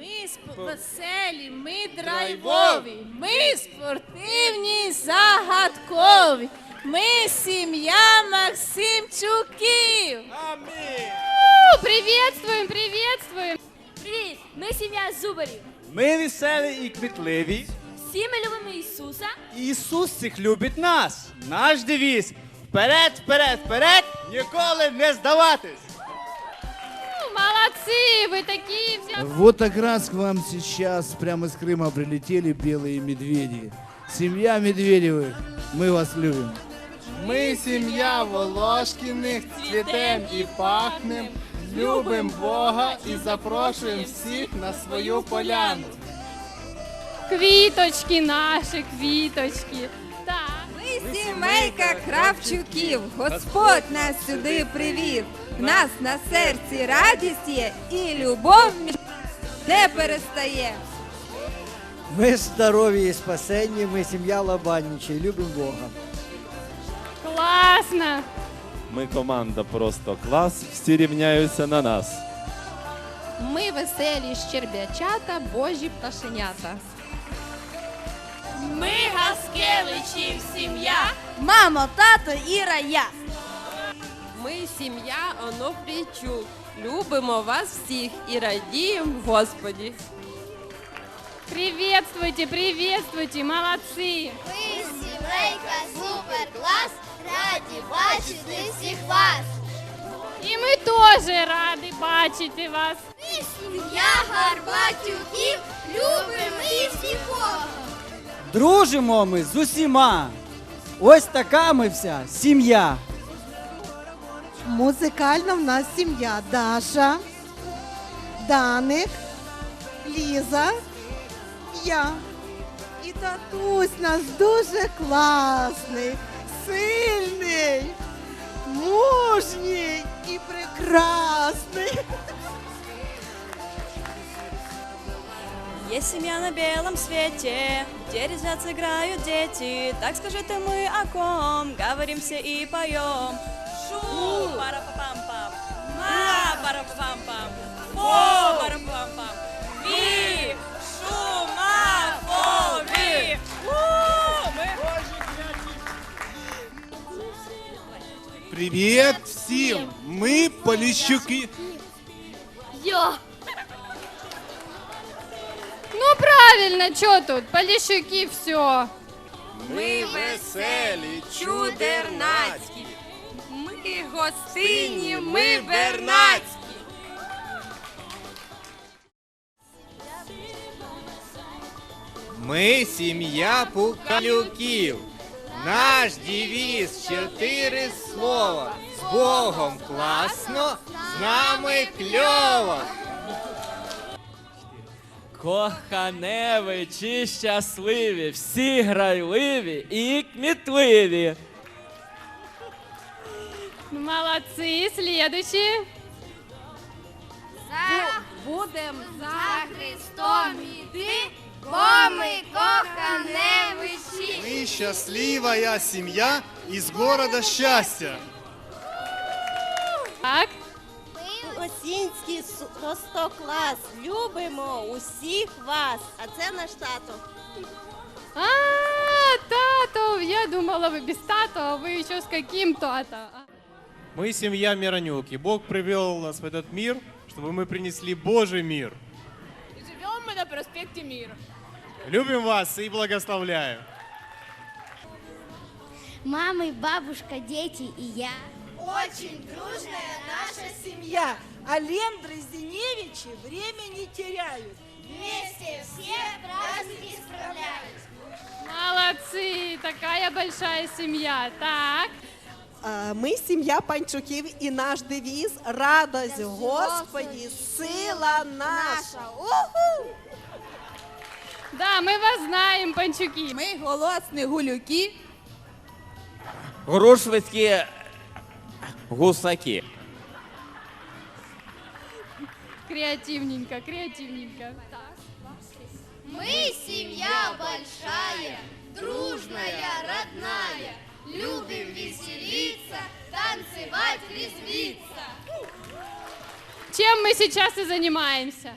Ми сп- веселі, ми драйвові, ми спортивні, загадкові. Ми сім'я Максимчуків. У, Приветствуем, приветствуем! Привіт! Ми сім'я Зубарів. Ми веселі і кмітливі. Всі ми любимо Ісуса. Ісус цих любить нас. Наш девіз. Вперед, вперед, вперед, ніколи не здаватись. Ну, Молодцы, вы такие все. Вот как раз к вам сейчас прямо из Крыма прилетели белые медведи. Семья Медведевых, мы вас любим. Ми сім'я Волошкіних, цвітем і пахнем, любим Бога і запрошуємо всіх на свою поляну. Квіточки наші, квіточки. Так. Ми сімейка Кравчуків. Господь нас сюди привів. В нас на серці радість є і любов між не перестає. Ми здорові і спасенні, ми сім'я Лобанічі, любимо Бога. Класно. Ми команда просто клас, всі рівняються на нас. Ми веселі щербячата, божі пташенята. Ми Гаскевичів сім'я. Мамо, тато, Іра, я. Ми сім'я Онофрійчук. Любимо вас всіх і радіємо в Господі. Приветствуйте, приветствуйте, молодцы. Ми сімейка суперклас, раді бачити всіх вас. І ми теж раді бачити вас. Ми сім'я Гарбатюків, любимо і всіх Бога. Дружимо ми з усіма. Ось така ми вся сім'я. Музикальна в нас сім'я Даша, Даник, Ліза, я. І татусь нас дуже класний, сильний, мужній і прекрасний. Есть семья на белом свете, где резвятся, играют дети. Так скажи ты мы о ком, говорим все и поем. Шу, пара пам пам ма, пара пам пам фо, пара пам пам ви, шу, ма, фо, ви. У, ми- Привіт всім! Ми Поліщуки. Йо! Ну правильно, що тут? Поліщуки, все. Ми веселі, чудернацькі. Ми гостинні, ми бернацькі. Ми сім'я Пукалюків. Наш девіз чотири слова. З Богом класно, з нами кльово. Коханеві чи щасливі, всі грайливі і кмітливі. Ну, Молодці, слідуючі. Будем За Христом іди, бо ми коханевичі. Ми щаслива сім'я із города щастя. Так. Ми Осінський клас. Любимо усіх вас. А це наш тато. А, тато, я думала, вы без тато, а вы еще с каким тато. Мы семья Миронюк, и Бог привел нас в этот мир, чтобы мы принесли Божий мир. Живемо ми на проспекті Міра. Любим вас и благословляем. Мами, бабушка, дети и я. Очень дружная наша семья. А Лендры Зиневичи время не теряют. Вместе все праздники справляют. Молодцы, такая большая семья. Так. Ми сім'я Панчуків і наш девіз радость Господі, сила наша. Уху! Да, мы вас знаем, панчуки. Ми голосні гулюки. Грушвицькі гусаки. Креативненько, креативненько. Мы семья большая, дружная, родная. Любим веселиться, танцевать, резвиться. Чем мы сейчас и занимаемся.